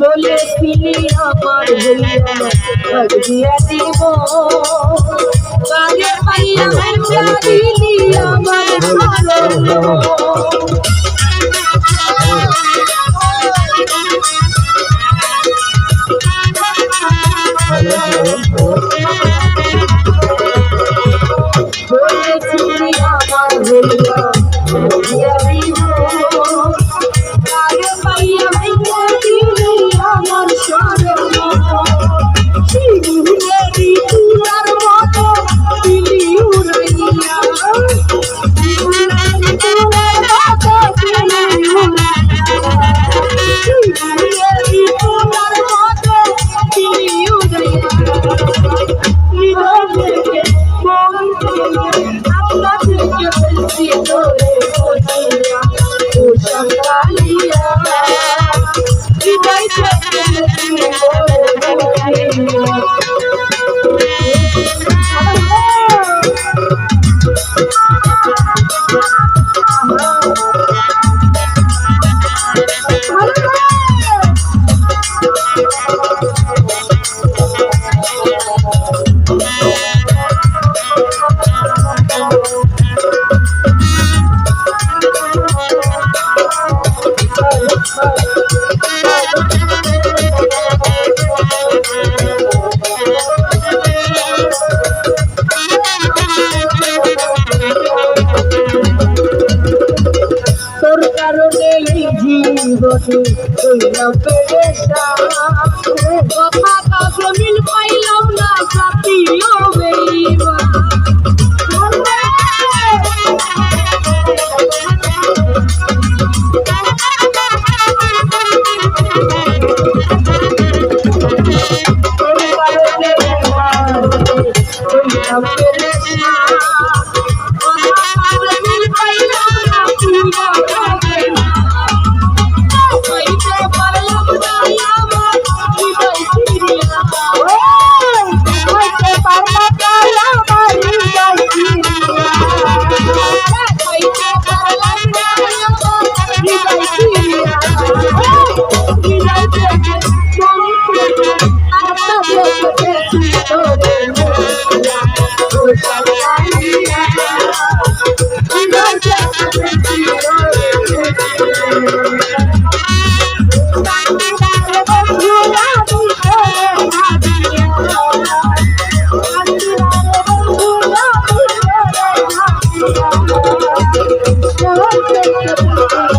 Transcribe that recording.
বলেছিলি আমার দিয়া দিব। কাজে পাইয়া হ্যাঁ দিলি আমার ভালো Thank you. বধু হইলাম পেরেশান কথা কাজ মিল পাইলাম না সাথী ও বেইমান।